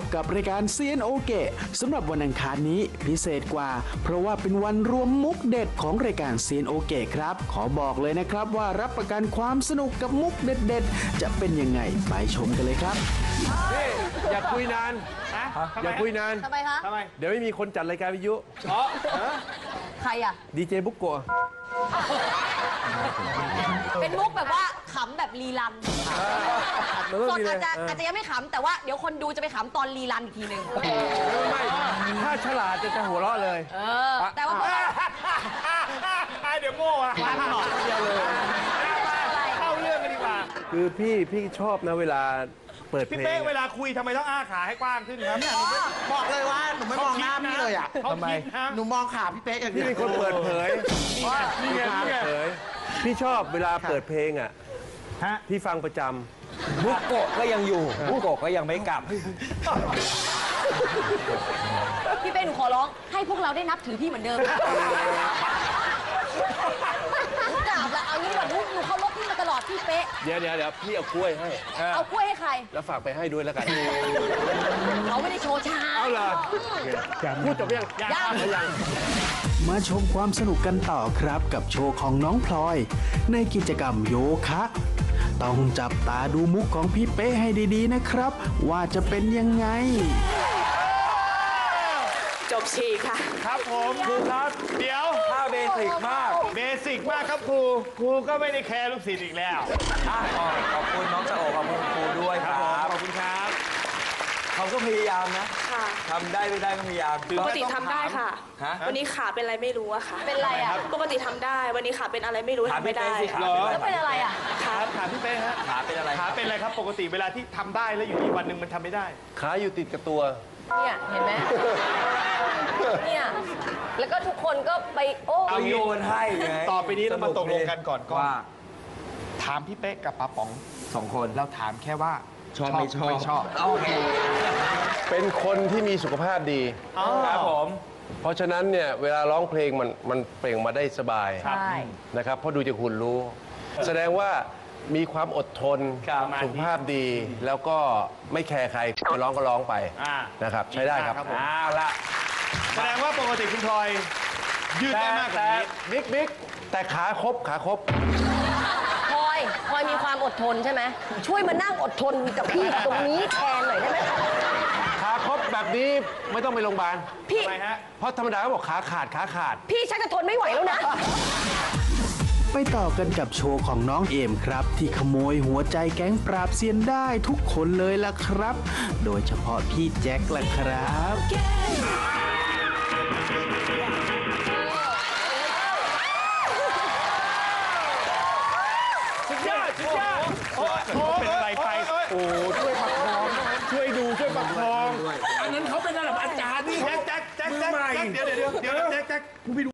บกับรายการเซียนโอเกะสำหรับวันอังคารนี้พิเศษกว่า เพราะว่าเป็นวันรวมมุกเด็ดของรายการเซียนโอเกะครับ ขอบอกเลยนะครับว่ารับประกันความสนุกกับมุกเด็ดๆ จะเป็นยังไงไปชมกันเลยครับ นี่อย่าคุยนาน อย่าคุยนาน ทำไมคะทำไม เดี๋ยวไม่มีคนจัดรายการวิทยุใครอะ ดีเจบุ๊กโกะเป็นมุกแบบว่าขำแบบรีรันมันต้องสดมีเลอายจจะอาจจะยังไม่ขำแต่ว่าเดี๋ยวคนดูจะไปขำตอนรีรันอีกทีหนึ่งไม่ไม่ถ้าฉลาดจะจะหัวเราะเลย เออ แต่ว่าพวกเราเดี๋ยวโง่อะฟังหน่อยเดียวเลยเข้าเรื่องกันดีกว่า คือพี่พี่ชอบนะเวลาเปิดพี่เพลเป้งเวลาคุยทำไมต้องอ้าขาให้กว้างขึ้นครับเนี่ยบอกเลยว่าหนูไม่มองหน้าพี่เลยอะ เขาคิดนะหนูมองขาพี่เป๊กอย่างพี่เดียวเป็นคนเปิดเผยนี่ไงนี่ไงเผยพี่ชอบเวลาเปิดเพลงอะ ฮะ พี่ฟังประจำบุกโกะก็ยังอยู่บุกโกะก็ยังไม่กลับ พี่เป้หนูขอร้อง ให้พวกเราได้นับถือพี่เหมือนเดิมกราบแล้วเอางี้ดีกว่าหนูหนูเคารพพี่มาตลอดพี่เป๊ะเดี๋ยวเดี๋ยวเดี๋ยวพี่เอากล้วยให้ เอากล้วยให้ใคร แล้วฝากไปให้ด้วยแล้วกัน เขาไม่ได้โชว์ชาเอาเหรอ พูดจบยังยัง ยัง มาชมความสนุกกันต่อครับกับโชว์ของน้องพลอย ในกิจกรรมโยคะ ต้องจับตาดูมุกของพี่เป๊ะให้ดีๆนะครับ ว่าจะเป็นยังไง จบฉีกค่ะ ครับผมครูครับ เดี๋ยวถ้าเบสิกมาก เบสิกมากครับครูครูก็ไม่ได้แคร์ลูกศิษย์อีกแล้ว อะขอบคุณน้องจะโอขอบคุณครูด้วยครับขอบคุณครับ เขาก็พยายามนะค่ะทำได้ไม่ได้ก็พยายามปกติทำได้ค่ะ ฮะ วันนี้ขาเป็นอะไรไม่รู้อะค่ะ เป็นไรอะปกติทำได้ วันนี้ขาเป็นอะไรไม่รู้ถามทำไม่พี่เป๊ได้กสิขาเหรอแล้วเป็นอะไรอะครับถามพี่เป้ฮะขาเป็นอะไรขาเป็นอะไรครับ ปกติเวลาที่ทำได้แล้วอยู่ดีวันหนึ่งมันทำไม่ได้ ขาอยู่ติดกับตัว เนี่ยเห็นไหมเนี่ย แล้วก็ทุกคนก็ไปโอ้เอาโยนให้ไงต่อไปนี้เรามาตกลงกันก่อนก่อน ว่าถามพี่เป๊กกับป้าป๋อง สองคน เราถามแค่ว่า ชอบไม่ชอบไม่ชอบ โอเค เป็นคนที่มีสุขภาพดี ครับผม เพราะฉะนั้นเนี่ยเวลาร้องเพลงมันมันเปล่งมาได้สบายใช่ นะครับเพราะดูจากหุ่นรู้ แสดงว่ามีความอดทน ครับ สุขภาพดีแล้วก็ไม่แคร์ใครจะร้องก็ร้องไปอ่านะครับใช้ได้ครับครับผมเอาละแสดงว่าปกติคุณพลอย ยืดได้มากกว่านี้ บิ๊กบิ๊กแต่ขาครบขาครบพล อยพลอยมีความอดทนใช่ไหมช่วยมานั่งอดทนกับพี่ตรงนี้แทนหน่อยได้ไหมขาครบแบบนี้ไม่ต้องไปโรงพยาบาลพี่ ทำไมฮะ เพราะธรรมดาเขาบอกขาขาดขาขาด พี่ชักจะทนไม่ไหวแล้วนะ ไปต่อกันกับโชว์ของน้องเอมครับ ที่ขโมยหัวใจแก๊งปราบเซียนได้ทุกคนเลยล่ะครับ โดยเฉพาะพี่แจ็คล่ะครับ ดโอ้โหเป็นอะไรไปโอ้ช่วยประคองช่วยดูช่วยประคองอันนั้นเขาเป็นระดับอาจารย์นี่แจ็คแจ็คแจ็คแจ็คแจ็คเดี๋ยวเดี๋ยวเดี๋ยวแจ็คแจ็คกูไปดู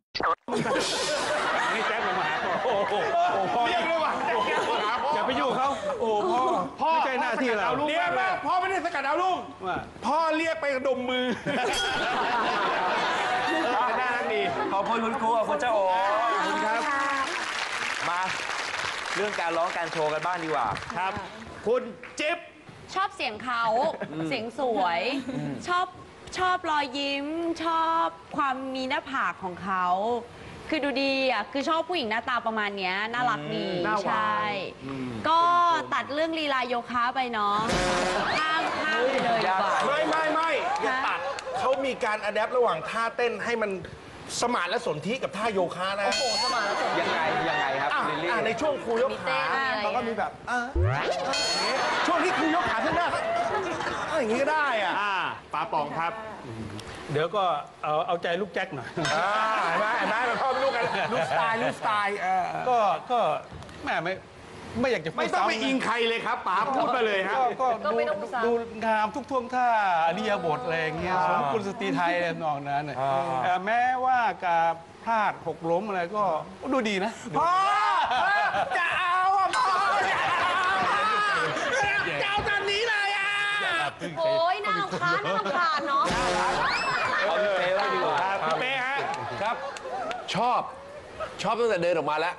นี่แจ็คลงมาหาพ่อโอ้โหพ่อเรียกเลยว่ะแจ็คแจ็คมาพ่อย่าไปอยู่เขาโอ้พ่อพ่อไม่ใช่หน้าที่เราเรียกมาพ่อไม่ได้สกัดดาวลุงพ่อเรียกไปดมมือน่ารักดีขอบคุณคุณครูขอบคุณเจ้าโอขอบคุณครับมา เรื่องการร้องการโชว์กันบ้างดีกว่า ครับ คุณจิ๊บ ชอบเสียงเขาเสียงสวย ชอบชอบรอยยิ้ม ชอบความมีหน้าผากของเขา คือดูดีอะคือชอบผู้หญิงหน้าตาประมาณเนี้ยน่ารักดีหน้าหวาน ใช่ ก็ตัดเรื่องลีลาโยคะไปเนาะข้ามข้ามไปเลยดีกว่า ไม่ไม่ไม่อย่าฮะตัดเขามีการอัดแอประหว่างท่าเต้นให้มันสมานและสนธิกับท่าโยคะนะโอ้สมานแล้วยังไงยังไง ในช่วงครูยกมีเต้ขานมีอะไรเขาก็มีแบบเอออย่างงี้ช่วงที่ครูยกขาขึ้นหน้าก็เอออย่างงี้ก็ได้อะอ่าป้าป๋องครับ เดี๋ยวก็เอาเอาใจลูกแจ็คหน่อย อ่าเห็นไหมเห็นไหมมันพ่อเป็นลูกกันลูกสไตล์ลูกสไตล์เออ ก็ก็แม่ไม่ ไม่อยากจะพูดไม่ต้องไปซ้ำนะ อิงใครเลยครับป๋าพูดมาเลยฮะ ก็ก็ก็ดูไม่ต้องซ้ำ ดูงามทุกท่วงท่าอริยบทอะไรอย่างเงี้ยสมกุลสตรีไทยอะไรทำนองนั้นน่ะอ่า เอ่อแม้ว่าการพลาดหกล้มอะไรก็ดูดีนะดูพ่อจะเอาอะพ่อจะเอาอะจะเอาตอนนี้เลยอะโอ้ยน่ารำคาญน่ารำคาญเนาะ เอาพี่เป๊บ้างดีกว่าคุณเป้ฮะ ครับ ชอบ ชอบตั้งแต่เดินออกมาแล้ว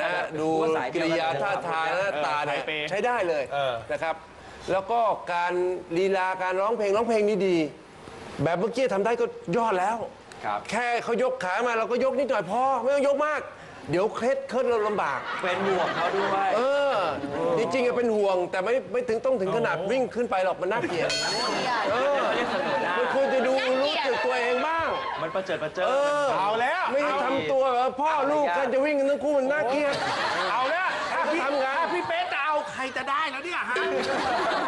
นะฮะดูว่าสายเดีกิยวริกันยาท่าทางหน้าตาเนี่ยสายเปย์ใช้ได้เลยเออ นะครับ แล้วก็การลีลาการร้องเพลงร้องเพลงนี่ดี แบบเมื่อกี้ทำได้ก็ยอดแล้ว ครับ แค่เขายกขามาเราก็ยกนิดหน่อยพอไม่ต้องยกมาก เดี๋ยวเคล็ดเคล็ดเราลำบาก เป็นห่วงเขาด้วย เออ จริงๆอะเป็นห่วง แต่ไม่ไม่ถึงต้องถึงขนาดวิ่งขึ้นไปหรอกมันน่าเกลียดเออเขาเรียกเสมอหน้ามันควรจะดูรู้สึกตัวเองบ้างมัน ประเจิดประเจิดเออเอาแล้วไม่ใช่ทำตัวแบบพ่อลูกกันจะวิ่งกันทั้งคู่มันน่าเกลียด เอาแล้วถ้าพี่ทำงาน ถ้าพี่เป๊จะเอาใครจะได้แล้วเนี่ยฮะ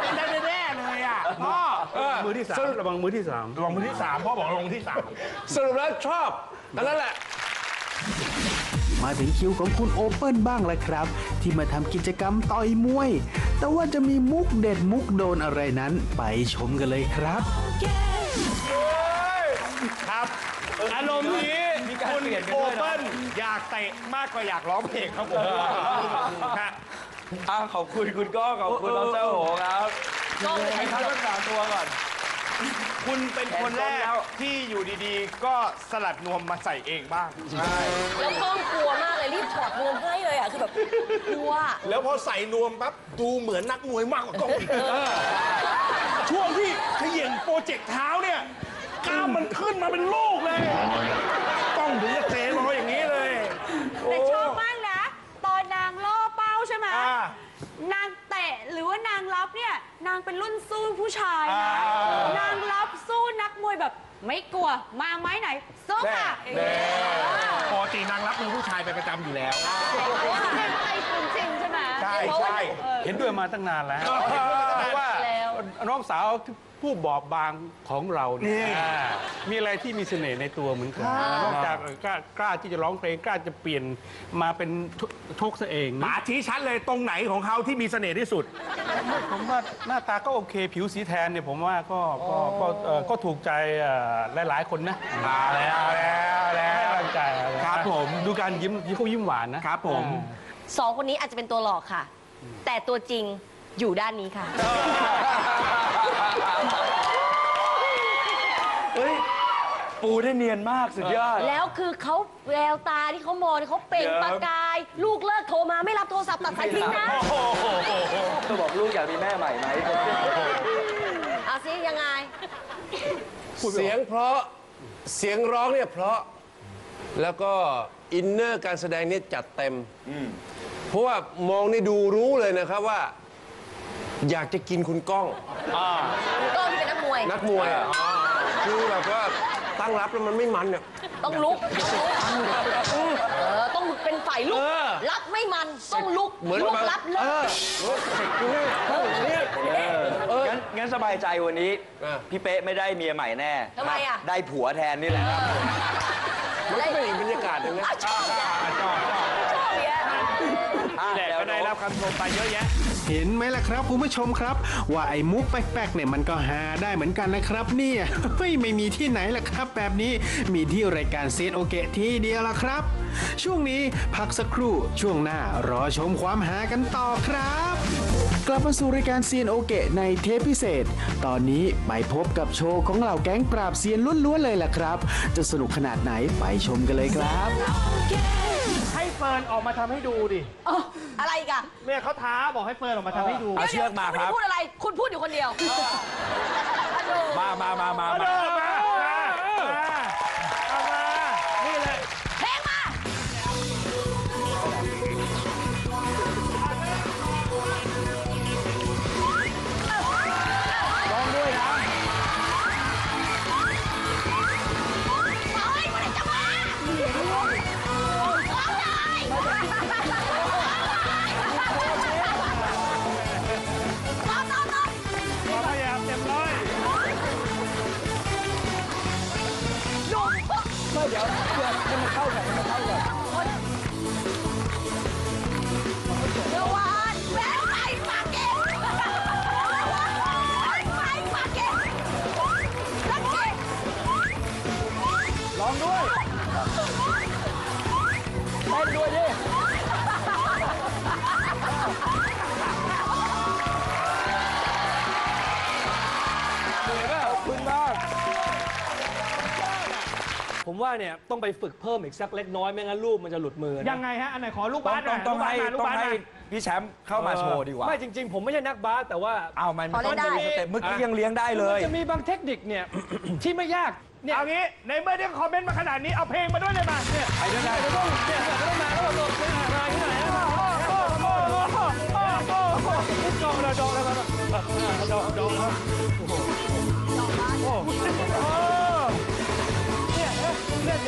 เป็นได้แน่ๆเลยอะพ่อมือที่สามระวังมือที่สามลงมือที่สามพ่อบอกลงมือที่สามสรุปแล้วชอบอันนั้นแหละมาถึงคิวของคุณโอเปิลบ้างแล้วครับ ที่มาทำกิจกรรมต่อยมวย แต่ว่าจะมีมุกเด็ดมุกโดนอะไรนั้น ไปชมกันเลยครับ ครับอารมณ์นี้มีการคุณเปลี่ยนกันโอด้วยนะเปิ้ลอยากเตะมากกว่าอยากร้องเพลงครับผมฮะอะขอบคุณคุณก้องขอบคุณน้องเจ้าโหครับก้องเลยให้พักรักษาตัวก่อน คุณเป็นคนแรกที่อยู่ดีๆ ก็สลัดนวมมาใส่เองบ้างแล้วกล้องกลัวมากเลยรีบถอดนวมให้เลยอะคือแบบกลัว แล้วพอใส่นวมปั๊บดูเหมือนนักมวยมากกว่ากล้องอีกช่วงที่เขย่งโปรเจกต์เท้าเนี่ย กล้ามมันขึ้นมาเป็นลูกเลยกล้องถึงจะเซรออย่างนี้เลยแต่ชอบมากนะ ตอนนางล่อเป้าใช่ไหม อ่า นางเตะหรือว่านางรับเนี่ย นางเป็นรุ่นสู้ผู้ชายนะ อ่านางรับสู้นักมวยแบบไม่กลัว มาไม้ไหนสู้ค่ะอย่างเงี้ยปกตินางรับมือผู้ชายเป็นประจำอยู่แล้ว เพราะว่าให้ไอ้คุณจริงใช่ไหมใช่เพราะว่าใช่เออเห็นด้วยมาตั้งนานแล้วเออเพราะว่าแล้วน้องสาว ผู้บอบบางของเราเนี่ยอ่ามีอะไรที่มีเสน่ห์ในตัวเหมือนกันนอกจากกล้ากล้าที่จะร้องเพลงกล้าจะเปลี่ยนมาเป็นชกซะเองนะป๋าชี้ชัดเลยตรงไหนของเขาที่มีเสน่ห์ที่สุด ผมว่าหน้าตาก็โอเค ผิวสีแทนเนี่ยผมว่าก็ก็ก็เอ่อก็ถูกใจเอ่อหลาย ๆ คนนะเอาแล้วเอาแล้วเอาแล้วให้กำลังใจครับผม ดูการยิ้มยิ้มเขายิ้มหวานนะครับผม สองคนนี้อาจจะเป็นตัวหลอกค่ะ แต่ตัวจริงอยู่ด้านนี้ค่ะ เฮ้ย ปูได้เนียนมากสุดยอด แล้วคือเขาแววตาที่เขามองเนี่ยเขาเปล่งประกาย ลูกเลิกโทรมาไม่รับโทรศัพท์ตัดสายทิ้งนะก็บอกลูกอยากมีแม่ใหม่ไหมเอาซิยังไง เสียงเพราะเสียงร้องเนี่ยเพราะแล้วก็อินเนอร์การแสดงเนี่ยจัดเต็มเพราะว่ามองนี่ดูรู้เลยนะครับว่า อยากจะกินคุณก้อง คุณก็ที่เป็นนักมวย นักมวยอะคือแบบว่า ตั้งรับแล้วมันไม่มันเนี่ย ต้องลุก เออ ต้องเป็นฝ่ายลุก เออ รับไม่มัน ต้องลุกเหมือนลุกแบบรับเลิเอกอเออเสร็จกูแน่เนี่ยเออ งั้นงั้นสบายใจวันนี้ อะ พี่เป๊ะไม่ได้เมียใหม่แน่ทำไมอะ ได้ผัวแทนนี่แหละมันก็เป็นอีกบรรยากาศหนึ่งนะ อะชอบจ้ะชอบเนี่ยอะแต่เดี๋ยวก็ได้รับคำชมไปเยอะแยะ เห็นไหมล่ะครับคุณผู้ชมครับ ว่าไอ้มุกแป๊กๆเนี่ยมันก็หาได้เหมือนกันนะครับเนี่ยไม่มีที่ไหนล่ะครับ แบบนี้มีที่รายการเซนโอเกะที่เดียวล่ะครับ ช่วงนี้พักสักครู่ช่วงหน้ารอชมความหากันต่อครับ กลับมาสู่รายการเซียนโอเกะในเทปพิเศษ ตอนนี้ไปพบกับโชว์ของเหล่าแก๊งปราบเซียนล้วนๆเลยล่ะครับ จะสนุกขนาดไหนไปชมกันเลยครับ ฟิร์นออกมาทำให้ดูดิเอออะไรอีกอะเนี่ยเขาท้าบอกให้เฟิร์นออกมาทำให้ดูเอาเชือกมาครับไได้พูดอะไร คุณพูดอยู่คนเดียวอะดูมามามามาเอามาเดินมามา ระ ผมว่าเนี่ยต้องไปฝึกเพิ่มอีกสักเล็กน้อยไม่งั้นรูปมันจะหลุดมือนะยังไงฮะอันไหนขอลูกต้อบางสหต้น่องอยต้องให้ลูกต้องบาสให้มาพี่แชมป์เข้ามาโชว์ดีกว่าไม่จริง ๆ ผมไม่ใช่นักบาสแต่ว่า เอามันพอเล่นได้ต้องมีสเต็ปเมื่อกี้ยังเลี้ยงได้เลยมันจะมีบางเทคนิคเนี่ย ที่ไม่ยากเนี่ยเอางี้ในเมื่อที่คอมเมนต์มาขนาดนี้เอาเพลงมาด้วยเลยมาเนี่ยไปด้วยกันต้องเนี่ยเนี่ยต้องมาแล้วหลบเนี่ยอะไรที่ไหนอะโอ้โหโอ้โหโอ้โหโอ้โหจองเลยจองเลยมาจองจองครับโอ้โหโอ้โหเนี่ยเนั่น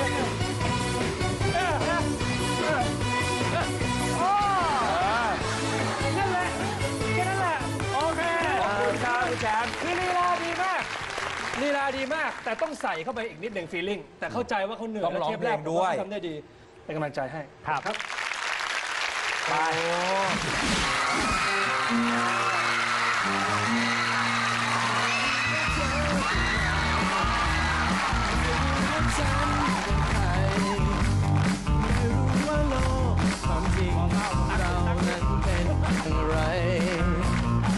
แหละแค่นั้นแหละ โอเคขอบคุณครับพี่แชมป์คือลีลาดีมากลีลาดีมาก แต่ต้องใส่เข้าไปอีกนิดหนึ่งฟีลิ่งแต่เข้าใจว่าเขาเหนื่อยต้องร้องและทปแรกเพลงด้วยผมาเขาทำได้ดีเป็นกำลังใจให้ ครับครับไป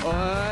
โ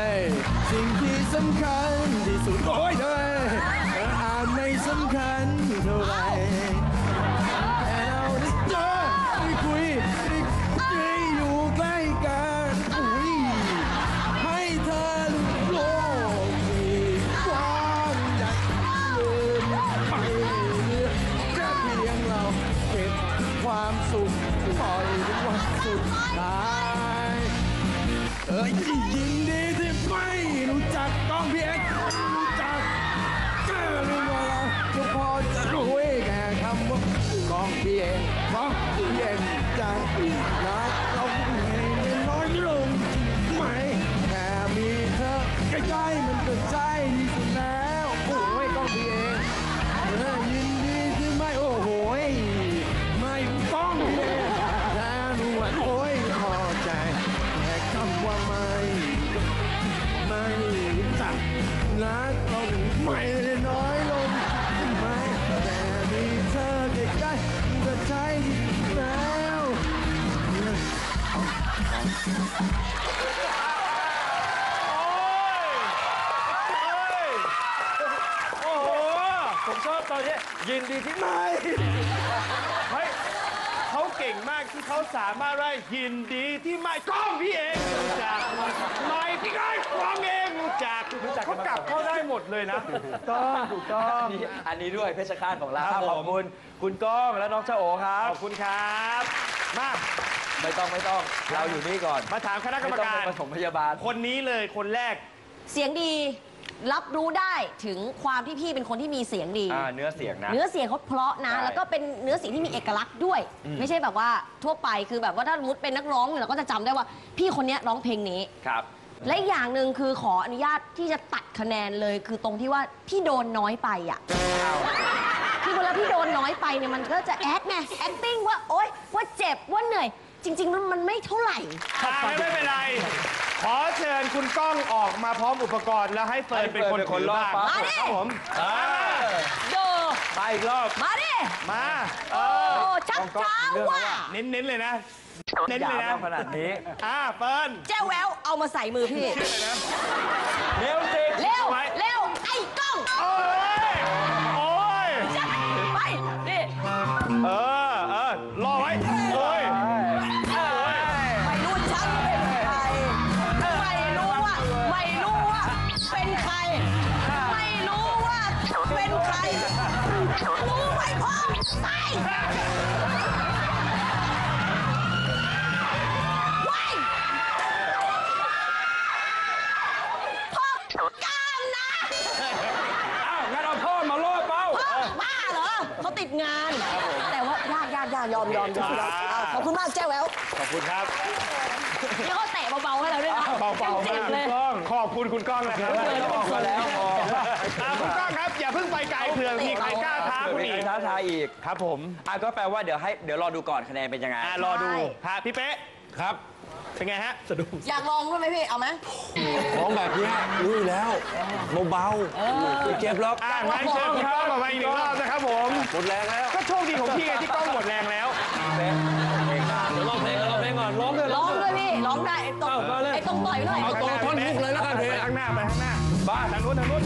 เอ็กซ์กล้องพี่เอ็กซ์จังรักเราให้มันน้อยลงไหมแค่มีเธอใกล้ๆมันก็ใจดีสุดแล้วโอ้ยกล้องพี่เอ็กซ์เออยินดีที่ไม่โอ้โหยไม่กล้องพี่เอ็กซ์แค่รู้ว่าโอ้ยพอใจแค่คำว่าไม่ไม่จักรักเราไม่ ดีที่ไม่เฮ้ยเขาเก่งมากที่เขาสามารถได้ยินดีที่ไม่กล้องพี่เองรู้จักไม่พี่ไอ้กล้องเองรู้จักเขากลับเข้าได้หมดเลยนะถูกต้องถูกต้องนี่อันนี้ด้วยเพชรฆาตของเราครับผมขอบคุณคุณก้องและน้องเจ้าโอครับ ขอบคุณครับ มาไม่ต้องไม่ต้อง เราอยู่นี่ก่อน มาถามคณะกรรมไม่ต้องการไปปฐมพยาบาล คนนี้เลยคนแรก เสียงดี รับรู้ได้ถึงความที่พี่เป็นคนที่มีเสียงดี อ่าเนื้อเสียงนะ เนื้อเสียงเขาเพราะนะ ใช่แล้วก็เป็นเนื้อเสียงที่มีเอกลักษณ์ด้วย อืม ไม่ใช่แบบว่าทั่วไปคือแบบว่าถ้าสมมติเป็นนักร้องเราก็จะจำได้ว่า พี่คนเนี้ยร้องเพลงนี้ ครับ และอีกอย่างหนึ่งคือขออนุญาตที่จะตัดคะแนนเลย คือตรงที่ว่าพี่โดนน้อยไปอะคือเวลาพี่โดนน้อยไปเนี่ยมันก็จะแอคไง acting ว่าโอ๊ยว่าเจ็บว่าเหนื่อย จริงๆแล้วมันไม่เท่าไหร่อ่าไม่เป็นไร ขอเชิญคุณก้องออกมาพร้อมอุปกรณ์แล้วให้เฟิร์นเป็นคนให้เฟิร์นเป็นคนถือบ้างรอบมาดิ ครับผมอ่าโดไปอีกรอบ มาดิ มาเอโอ้อชักช้าว่ะเน้นๆเลยนะ เน้นอย่าเลยนะเอาขนาดนี้ อ่าเฟิร์นแจ้วแววเอามาใส่มือพี่เร็วสิเร็วไว้เร็ว ไอ้กล้อง โอ้ยโอ้ย ไป นี่ อ ยากยากยากยอมยอมยอมยอมเอาขอบคุณมากแจ้วแวว ขอบคุณครับนี่เขาเตะเบาๆให้เราด้วยนะเบาๆจ็มาบกๆเลยคุณก้องขอบคุณคุณก้องนะครับพอแล้วพออ่าคุณก้องครับ อย่าเพิ่งไปไกลเผื่อมีใครกล้าท้าคุณมีอีใครกท้าทายอีกครับผม อะก็แปลว่าเดี๋ยวให้เดี๋ยวรอดูก่อนคะแนนเป็นยังไง อ่ารอดูฮะพี่เป๊ะ ครับ เป็นไงฮะอยากลองด้วยไหมพี่ เอาไหมของแบบเนี้ยรู้อยู่แล้วเบาๆไม่เจ็บหรอกอ่างั้นเชิญคุณก้องออกมาอีกหนึ่งรอบนะครับผม หมดแรงแล้ว ก็โชคดีของพี่ไงที่กล้องหมดแรงแล้วร้องเพลงร้องเพลงก่อนร้องด้วยร้องด้วยพี่ร้องได้ไอ้ตรงไอ้ตรงต่อยไปหน่อยเอาตรงท่อนฮุกเลยแล้วกันเพลงข้างหน้าไปข้างหน้าบ้าทางนู้นทางนู้น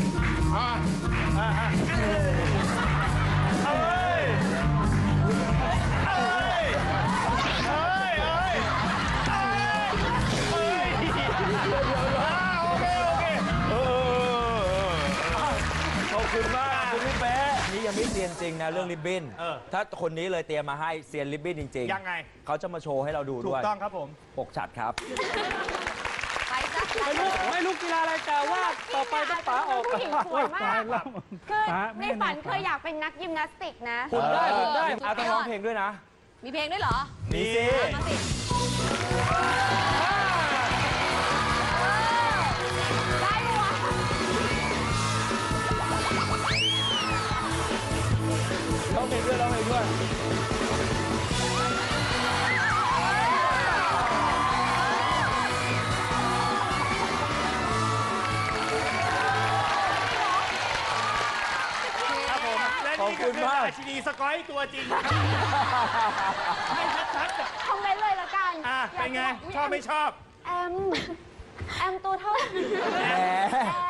ยังไม่เซียนจริงนะเรื่องริบบิ้นเออ ถ้าคนนี้เลยเตรียมมาให้เซียนริบบิ้นจริงๆยังไง เขาจะมาโชว์ให้เราดูถูด้กวยต้องครับผม ปกฉัดครับไม่รู้ไม่รู้กีฬาอะไรแต่ว่าต่อไปต้องป๋าออกผู้หญิงสวยมากคือในฝันเคยอยากเป็นนักยิมนาสติกนะ คุณได้คุณได้เออเอาต้องร้องเพลงด้วยนะมีเพลงด้วยเหรอ มีสิ มาสิไมากราชินีสกอยตัวจริง ให้ชัดๆอะคอมเมนต์เลยละกันอะเป็นไง ชอบไม่ชอบ แอม แอมตัวเท่าแหม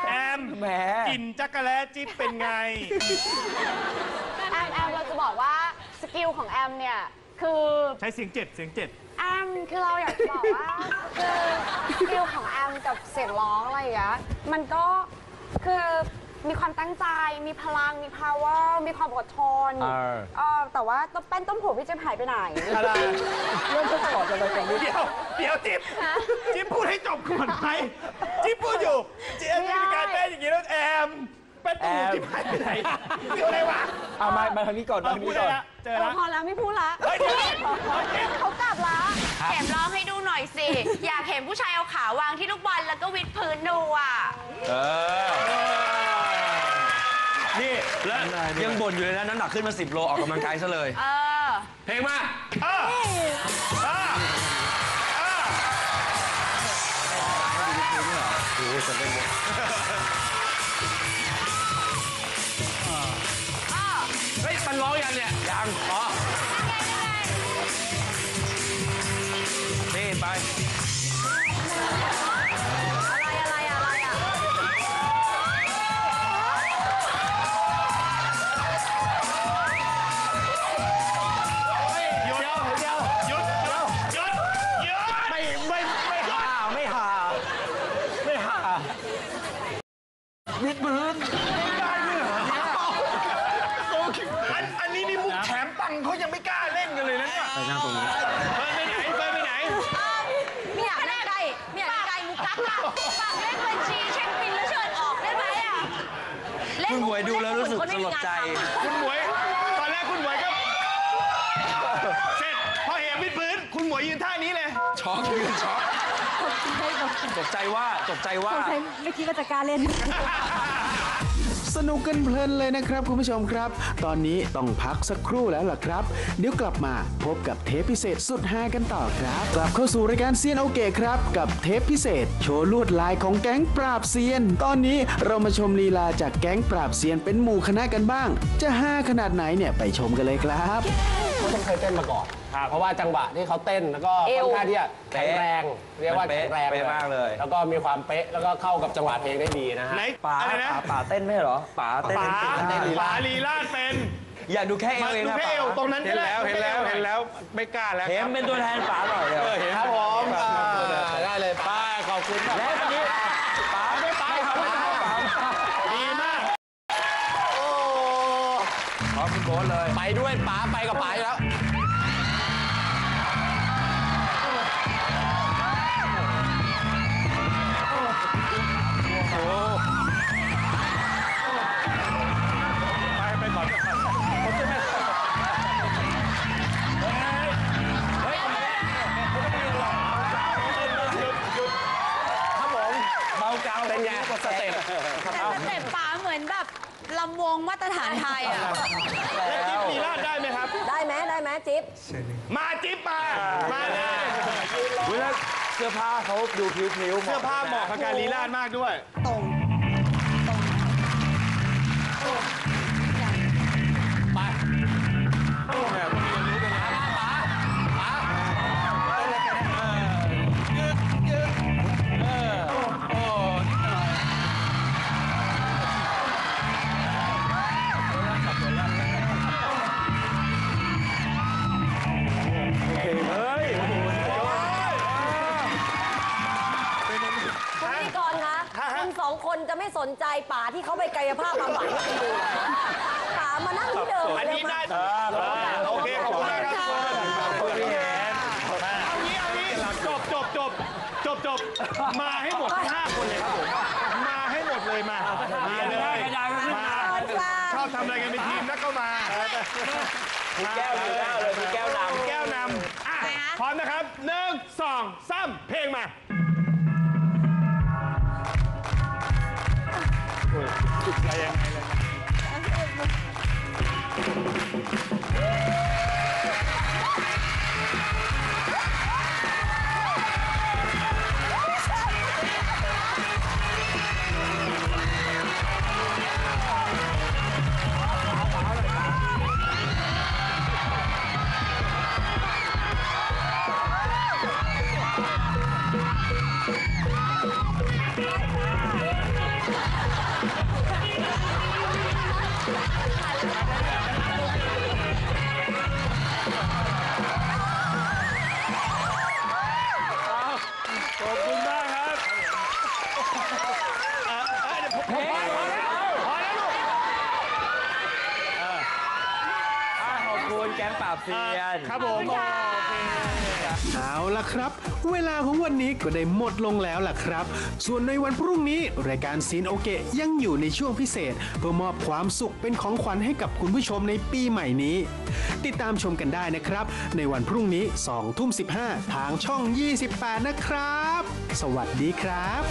แอมแหมกลิ่นจักรแลจิ๊บเป็นไง แอมแอมเราจะบอกว่าสกิลของแอมเนี่ย คือใช้เสียงเจ็ดเสียงเจ็ดแอมคือเราอยากจะบอกว่าคือสกิลของแอมกับเสียงร้องอะไรอย่างเงี้ยมันก็คือ มีความตั้งใจ มีพลัง มี power มีความอดทนเออ เออแต่ว่าต้นแป้นต้นผมพี่จะหายไปไหน อะไรเรื่องทดสอบอะไรกันเดี๋ยวเดี๋ยวจิ๊บจิ๊บพูดให้จบก่อนไหมจิ๊บพูดอยู่จิ๊บมีการเต้นอย่างนี้แล้วแอมเป็นตูดจิ๊บหายไปไหนเกี่ยวอะไรวะเอามามาทางนี้ก่อนเอาทางพูดนี้ได้ก่อน ละเจอเออละ พอแล้วไม่พูดละเฮ้ยเดี๋ยวเดี๋ยว เขากลับละเข็มร้องให้ดูหน่อยสิ อยากเห็นผู้ชายเอาขาวางที่ลูกบอลแล้วก็วิดพื้นดูอะ เออนี่ แล้วยังบ่นอยู่เลยนะน้ำหนักขึ้นมา 10 โลออกกำลังกายซะเลย เออ เพลงมาอะอะอะเฮ้ยมันร้องยังเนี่ย ยังอ๋อนี่ไป ฝากเล่นบัญชีเช็คบินแล้วเชิญออกได้ไหมอะเล่นคุณหวยดูแล้วรู้สึกคนสไม่ลมีดงานใจทำคุณหมวย ตอนแรกคุณหมวยก็ เสร็จ พอเห็นวิดพื้น คุณหมวยยืนท่านี้เลย ช็อกยืนช็อกตกใจว่าตกใจว่า ไม่คิดว่าจะกล้าเล่น สนุกกันเพลินเลยนะครับคุณผู้ชมครับ ตอนนี้ต้องพักสักครู่แล้วล่ะครับ เดี๋ยวกลับมาพบกับเทปพิเศษสุดฮากันต่อครับ กลับเข้าสู่รายการเซียนโอเกะครับ กับเทปพิเศษ โชว์ลวดลายของแก๊งปราบเซียน ตอนนี้เรามาชมลีลาจากแก๊งปราบเซียนเป็นหมู่คณะกันบ้าง จะฮาขนาดไหนเนี่ยไปชมกันเลยครับต้องเคยเต้นมาก่อนเพราะว่าจังหวะที่เขาเต้นแล้วก็ค่อนข้างที่จะแข็งแรง เรียกว่ามันเป๊ะแข็งแรงเป๊ะมากเลย แล้วก็มีความเป๊ะแล้วก็เข้ากับจังหวะเพลงได้ดีนะฮะไหนป๋าอะไรนะป๋าป๋าเต้นไม่ใช่เหรอป๋าเต้นป๋าเต้นป๋าลีลาดเป็น อยากดูแค่เอวเองดูนะแค่ป๋าเอวตรงนั้นเห็นแล้วเห็นแล้วเห็นแล้วไม่กล้าแล้วเห็คนรับเป็นตัวแทนป๋าหน่อยเดี๋ยวครับผม สื้อผ้าเขาดูพลิ้วๆเสื้อผ้าเหมาะกับการลีลาดมากด้วย ตรงคุณ ที่เขาไปกายภาพบำบัดให้คุณดูเหรอป๋ามานั่งที่เดิมอันเลยนี้มาได้โอเคขอบคุณมากครับขอบคุณพี่แหนเอางี้เอางี้จบจบจบจบจบมาให้หมดทั้งห้าคนเลยครับผมมาให้หมดเลยมามาเลยมาชอบทำอะไรกันเป็นทีมนักก็มามีแก้วมีแก้วเลยมีแก้วนำแก้วนำอะพร้อมนะครับหนึ่งสองสาม ข ครับผมโอเคเอาล่ะครับ เวลาของวันนี้ก็ได้หมดลงแล้วล่ะครับ ส่วนในวันพรุ่งนี้รายการซีนโอเกะยังอยู่ในช่วงพิเศษ เพื่อมอบความสุขเป็นของขวัญให้กับคุณผู้ชมในปีใหม่นี้ ติดตามชมกันได้นะครับ ในวันพรุ่งนี้2ทุ่ม15 ทางช่อง 28 นะครับ สวัสดีครับ